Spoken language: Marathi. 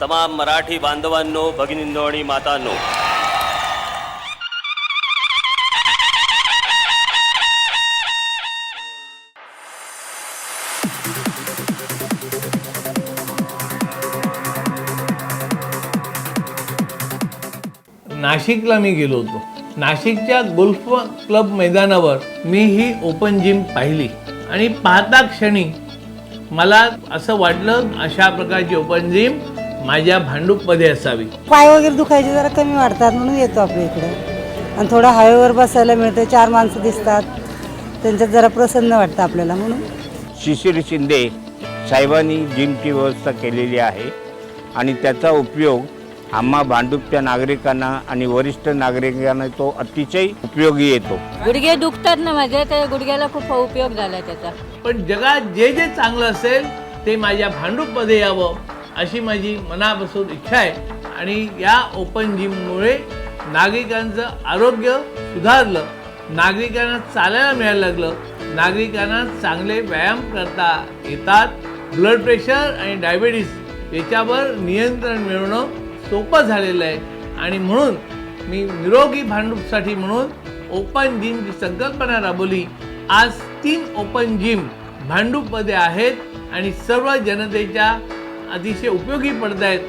तमाम मराठी बांधवांनो भगिनींनो आणि मातांनो नाशिकला मी गेलो होतो. नाशिकच्या गोल्फ क्लब मैदानावर मी ही ओपन जिम पाहिली. आणि पाहता क्षणी मला असं वाटलं अशा प्रकारची ओपन जिम माझ्या भांडूपमध्ये असावी. पाय वगैरे दुखायचे जरा कमी वाढतात म्हणून येतो आपल्या इकडं. आणि थोडं हवेवर बसायला मिळतं चार माणसं दिसतात. त्यांच्यात जरा प्रसन्न वाटतं आपल्याला म्हणून. शिशिर शिंदे साहेबांनी जिमची व्यवस्था केलेली आहे आणि त्याचा उपयोग आम्हा भांडूपच्या नागरिकांना आणि वरिष्ठ नागरिकांना तो अतिशय उपयोगी येतो. गुडघे दुखतात ना माझे तर गुडघ्याला खूप उपयोग झाला त्याचा. पण जगात जे जे चांगलं असेल ते माझ्या भांडूपमध्ये यावं अशी माझी मनापासून इच्छा आहे. आणि या ओपन जिममुळे नागरिकांचं आरोग्य सुधारलं नागरिकांना चालायला मिळायला लागलं नागरिकांना चांगले व्यायाम करता येतात. ब्लड प्रेशर आणि डायबिटीस याच्यावर नियंत्रण मिळवणं सोपं झालेलं आहे. आणि म्हणून मी निरोगी भांडूपसाठी म्हणून ओपन जिमची संकल्पना राबवली. आज तीन ओपन जिम भांडूपमध्ये आहेत आणि सर्व जनतेच्या अतिशय उपयोगी पडत आहेत